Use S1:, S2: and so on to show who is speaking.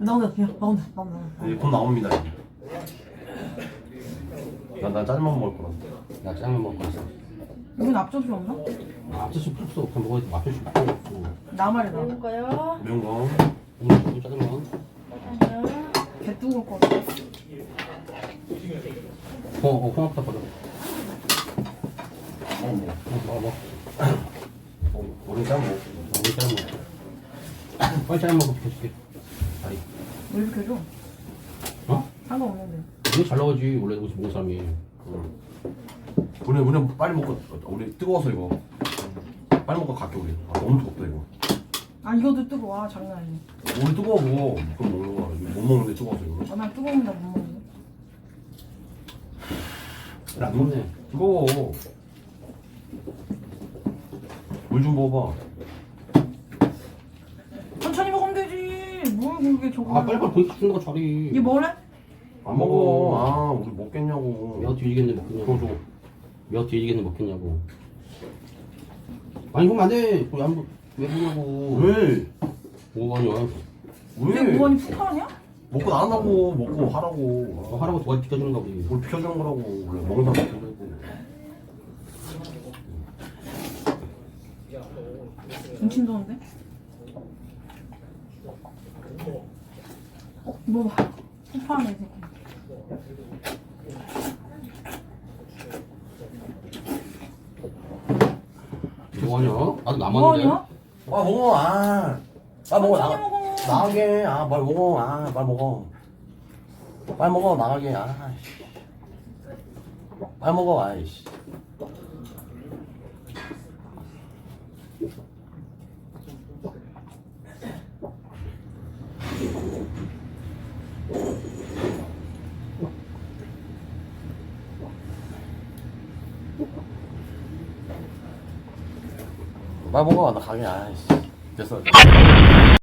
S1: 나온다 야 나온다 나온다 나온다.
S2: 이제 곧 나옵니다 난난 짜장면 먹을 거라
S3: 나 짜장면 먹고 있어.
S1: 여긴 앞접시 없나?
S3: 앞접시 필요 없어. 그냥 먹어야지. 앞접시 필요 없고.
S1: 나 말이다
S4: 먹을까요?
S2: 매운 거
S3: 오늘 짜장면.
S4: 짜장면.
S1: 개 뜨거울 것 같아
S3: 어, 어, 홍합다 버려.
S2: 어, 뭐.
S3: 어, 먹어, 먹어.
S2: 어, 우리 짜장 먹
S3: 우리 짜장면 먹어. 빨리 짜장면 먹고 비켜줄게. 아이.
S1: 왜 이렇게 줘?
S3: 어?
S1: 상관없는데
S3: 이거 잘 나오지. 원래 여기서 먹는 사람이.
S2: 응. 우리 우리 빨리 먹고 우리 뜨거워서 이거 빨리 먹고 갈게 우리 아, 너무 뜨겁다 이거
S1: 아 이것도 뜨거워 아, 장난 아니네
S2: 우리 뜨거워 그럼 먹는 거야 못 먹는데 뜨거워서 이거
S1: 아, 난 뜨거운데 못 먹는데
S3: 안 먹네.
S2: 뜨거워 물 좀 먹어봐
S1: 천천히 먹으면 되지 뭘 그게 저거
S3: 아, 빨리빨리 고기 주는 거 잘해.
S1: 이게 뭐래?
S2: 안 먹어 아 우리 먹겠냐고
S3: 몇 뒤지겠네
S2: 그거
S3: 먹겠냐고. 줘몇 뒤지겠네 먹겠냐고. 아니 그럼 안 돼. 그거 안, 왜 보냐고.
S2: 왜?
S3: 뭐 하냐.
S2: 왜?
S1: 무한히 폭발하냐?
S2: 먹고 나가고 먹고 하라고
S3: 어, 하라고 도와주 비켜주는 거 우리.
S2: 뭘 비켜주는 거라고 원래 먹는 사람 비켜주고
S1: 김치 도는데 어? 뭐 봐. 폭발하네 이 새끼
S3: 뭐 하냐? 아직 남았는데.
S1: 뭐하냐?
S2: 아 먹어 아, 아 먹어
S1: 천천히
S2: 나가
S1: 먹어
S2: 나가게 아말 먹어 아말 먹어 빨리 먹어 나가게 아 씨. 빨리 먹어 아이씨 먹어 나? 가게 아이씨. 됐어